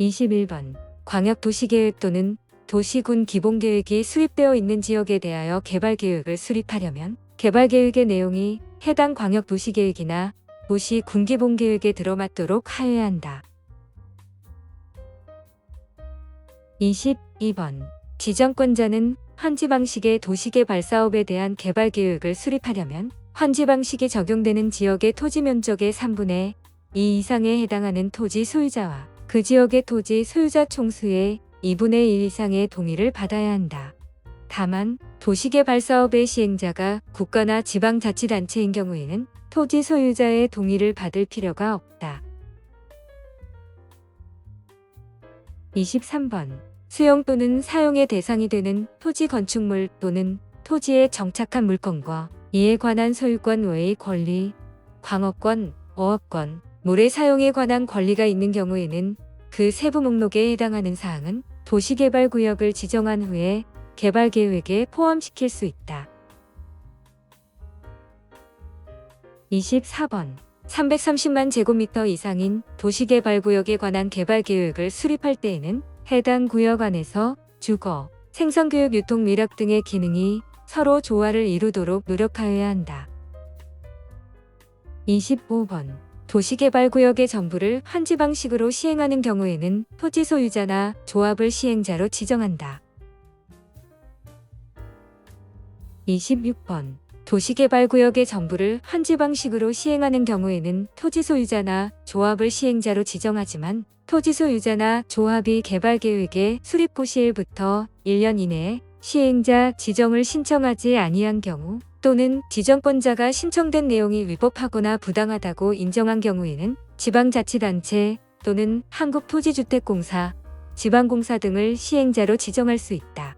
21번 광역도시계획 또는 도시군 기본계획이 수립되어 있는 지역에 대하여 개발계획을 수립하려면 개발계획의 내용이 해당 광역도시계획이나 도시 군기본계획에 들어맞도록 하여야 한다. 22번 지정권자는 환지 방식의 도시개발 사업에 대한 개발 계획을 수립하려면 환지 방식이 적용되는 지역의 토지 면적의 3분의 2 이상에 해당하는 토지 소유자와 그 지역의 토지 소유자 총수의 2분의 1 이상의 동의를 받아야 한다. 다만 도시개발 사업의 시행자가 국가나 지방자치단체인 경우에는 토지 소유자의 동의를 받을 필요가 없다. 23번 수용 또는 사용의 대상이 되는 토지 건축물 또는 토지에 정착한 물건과 이에 관한 소유권 외의 권리, 광업권, 어업권, 물의 사용에 관한 권리가 있는 경우에는 그 세부 목록에 해당하는 사항은 도시개발구역을 지정한 후에 개발계획에 포함시킬 수 있다. 24번 330만 제곱미터 이상인 도시개발구역에 관한 개발계획을 수립할 때에는 해당 구역 안에서 주거, 생선교육 유통 미력 등의 기능이 서로 조화를 이루도록 노력하여야 한다. 25번 도시개발구역의 전부를 환지 방식으로 시행하는 경우에는 토지 소유자나 조합을 시행자로 지정한다. 26번 도시개발구역의 전부를 환지 방식으로 시행하는 경우에는 토지 소유자나 조합을 시행자로 지정하지만 토지 소유자나 조합이 개발계획의 수립고 시일부터 1년 이내에 시행자 지정을 신청하지 아니한 경우 또는 지정권자가 신청된 내용이 위법하거나 부당하다고 인정한 경우에는 지방자치단체 또는 한국토지주택공사, 지방공사 등을 시행자로 지정할 수 있다.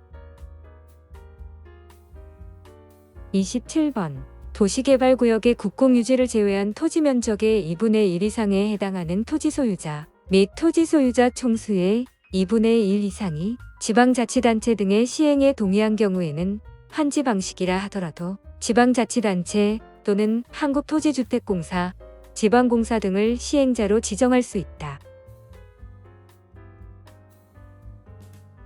27번 도시개발구역의 국공유지를 제외한 토지 면적의 2분의 1 이상에 해당하는 토지 소유자 및 토지 소유자 총수의 2분의 1 이상이 지방자치단체 등의 시행에 동의한 경우에는 환지 방식이라 하더라도 지방자치단체 또는 한국토지주택공사, 지방공사 등을 시행자로 지정할 수 있다.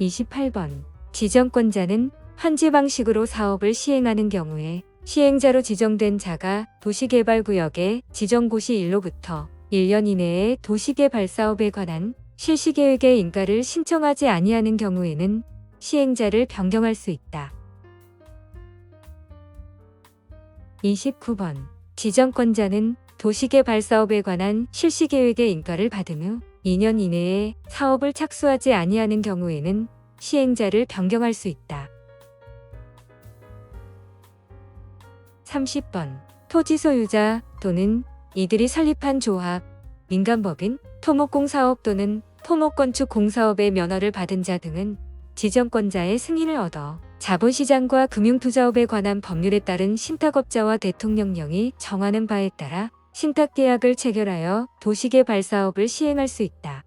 28번 지정권자는 환지 방식으로 사업을 시행하는 경우에 시행자로 지정된 자가 도시개발구역의 지정고시 일로부터 1년 이내에 도시개발 사업에 관한 실시계획의 인가를 신청하지 아니하는 경우에는 시행자를 변경할 수 있다. 29번 지정권자는 도시개발 사업에 관한 실시계획의 인가를 받은 후 2년 이내에 사업을 착수하지 아니하는 경우에는 시행자를 변경할 수 있다. 30번 토지 소유자 또는 이들이 설립한 조합, 민간법인, 토목공사업 또는 토목건축공사업의 면허를 받은 자 등은 지정권자의 승인을 얻어 자본시장과 금융투자업에 관한 법률에 따른 신탁업자와 대통령령이 정하는 바에 따라 신탁계약을 체결하여 도시개발 사업을 시행할 수 있다.